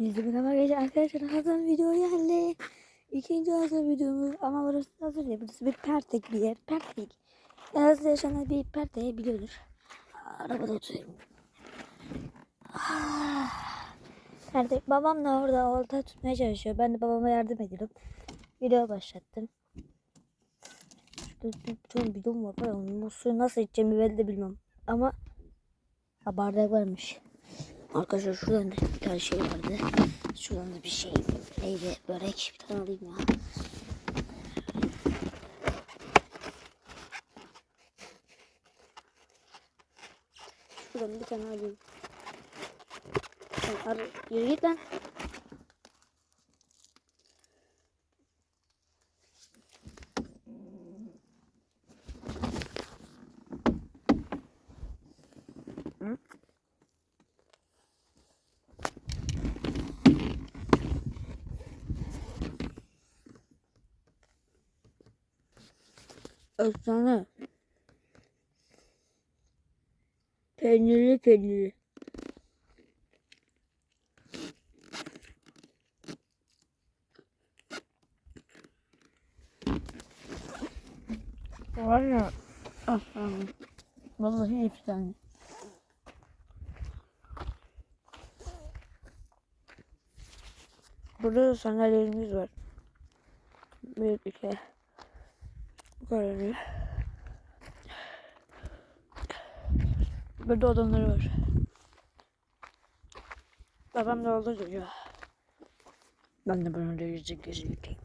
Hepinize merhaba gece arkadaşlar hazır video geldi. İkinci hazır videomuz ama burası hazır değil. Burası bir pertek bir yer. Pertek. Yazda yaşanan bir perteği biliyordur. Arabada oturuyorum. Ah. Pertek babam da orada olta tutmaya çalışıyor. Ben de babama yardım ediyorum. Video başlattım. Şurada bir ton bidon var. var. Onun suyu nasıl içeceğimi ben de bilmem. Ama ha, bardak varmış. Arkadaşlar şuradan da bir tane şey vardı. Şuradan da bir şey. Neydi? Börek. Bir tane alayım ya. Şuradan bir tane alayım. Ar yürü git lan. Efsane. Peynirli peynirli. Var ya. Efsane. Vallahi efsane. Burada da sandalyelerimiz var. Bir iki. Böyle bir. Burada odamları var. Babam da oldu diyor. Ben de bunu da yüzük yıkayayım.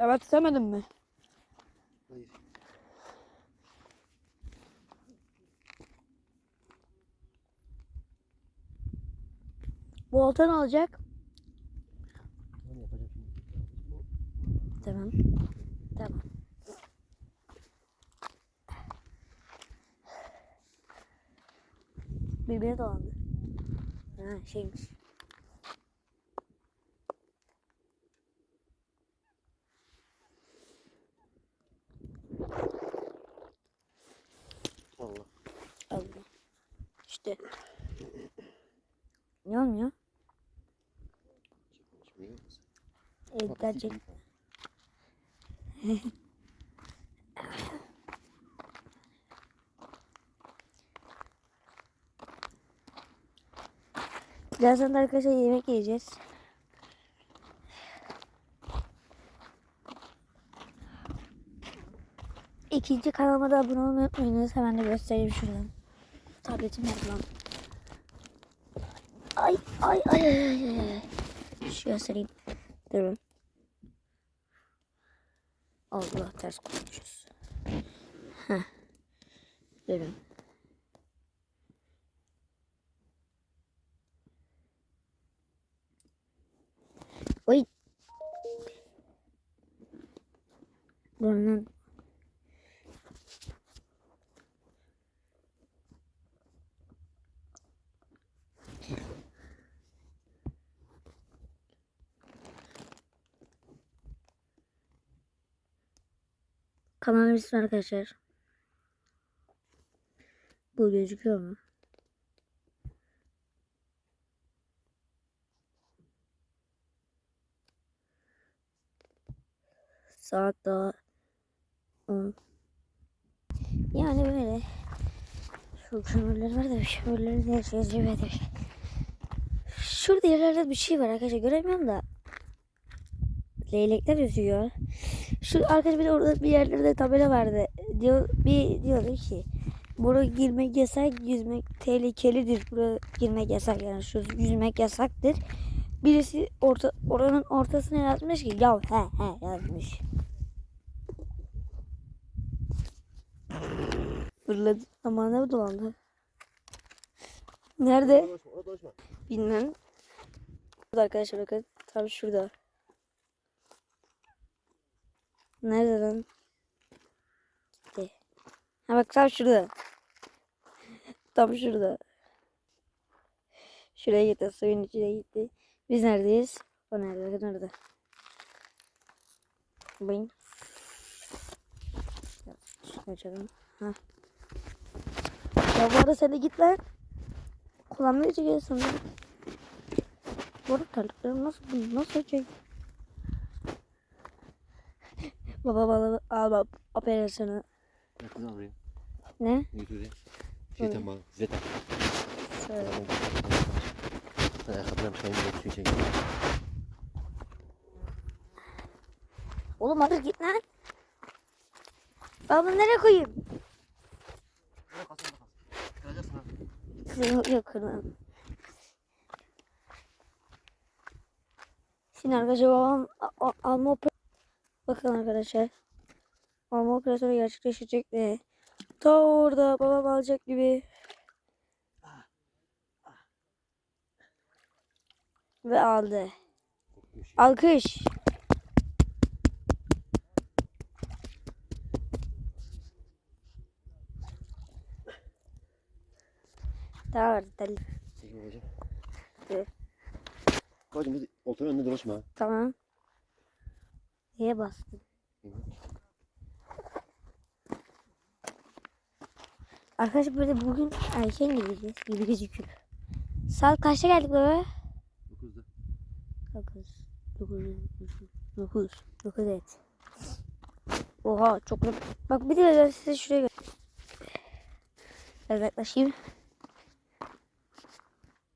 Evet istemedin mi? Hayır. Bu olta ne olacak? Tamam. Tamam. Birbirine dolandı. Ha şeymiş. Allah. Allah. İşte. Ne olmuyor? Şimdi yiyeceğiz. Çek. Birazdan da arkadaşlar yemek yiyeceğiz. İkinci kanalıma da abone olmayı unutmayınız. Hemen de göstereyim şuradan. Tabletim nerede lan? Ay ay ay ay ay ay. Şu göstereyim. Durun. Allah ters koymuşuz. Heh. Durun. Oy. Durun Kanalım ismi arkadaşlar. Bu gözüküyor mu? Saat daha 10. Yani böyle. Şu kömürler var da kömürleri de yazıyor. Şurada yerlerde bir şey var arkadaşlar göremiyorum da. Leylekler yüzüyor. Şu arkadaş bir de orada bir yerlerde tabela vardı. Diyor bir diyordu ki buraya girmek yasak, yüzmek tehlikelidir. Buraya girmek yasak yani şu yüzmek yasaktır. Birisi orta oranın ortasına yazmış ki ya he he yazmış. Fırladı. Ama ne dolandı? Nerede? Bilmem. Burada arkadaşlar bakın. Tam şurada. Nerede lan? Gitti. Ha bak tam şurada. tam şurada. Şuraya gitti. Suyun içine gitti. Biz neredeyiz? O nerede? Bakın orada. Bing. Açalım. Ha. Ya bu arada sen de git lan. Kullanmaya çekiyorsun. Bu arada terliklerim nasıl, nasıl çek? Baba bana al bak operasyonu. Ya kız al buraya. Ne? Götür Şey tamam. Zeta. Şöyle. Ayakkabılarım çıkayım da bütün şey. Oğlum hadi git lan. Ben bunu nereye koyayım? Yok yok kırmam. Şimdi arkadaşlar babam alma Bakın arkadaşlar. Alma operasyonu gerçekleşecek de. Ta orada babam alacak gibi. Ve aldı. Alkış. Tamam deli. Çekme babacım. Evet. Hadi oltanın önünde dolaşma. Tamam. Niye bastın? Arkadaşlar böyle bugün erken gideceğiz gibi gözüküyor. Saat kaçta geldik baba? 9'da. 9. 9. 9. 9 evet. Oha çok Bak bir de ben size şuraya gö- Biraz yaklaşayım.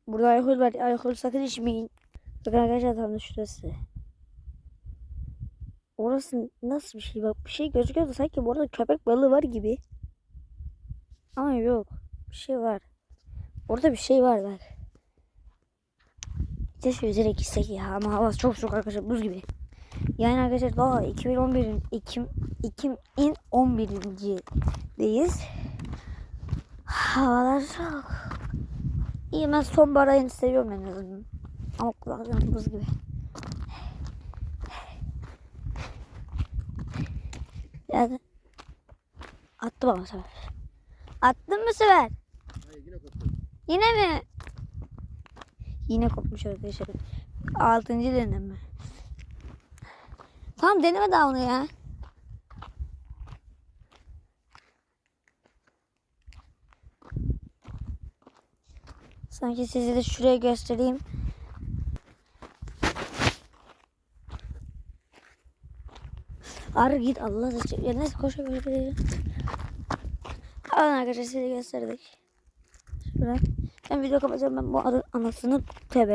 Burada alkol var. Alkol sakın içmeyin. Bakın arkadaşlar tam da şurası. Orası nasıl bir şey? Bak bir şey gözüküyordu sanki burada köpek balığı var gibi. Ama yok. Bir şey var. Orada bir şey var bak. Keşke üzerine gitsek ya ama hava çok soğuk arkadaşlar buz gibi. Yani arkadaşlar daha 2011'in Ekim Ekim'in 11.deyiz. Havalar soğuk. İyi ben sonbahar ayını seviyorum en azından. Ama kulaklarım buz gibi. Attım ama bu sefer. Attın mı sefer? Hayır yine koptu. Yine mi? Yine kopmuş arkadaşlar. Altıncı deneme. Tamam deneme daha onu ya. Sanki size de şuraya göstereyim. Arı git Allah için. Ya neyse koşa koşa koşa. Alın arkadaşlar size gösterdik. Şuraya. Ben video kapatacağım. Ben bu arı anasını tebe.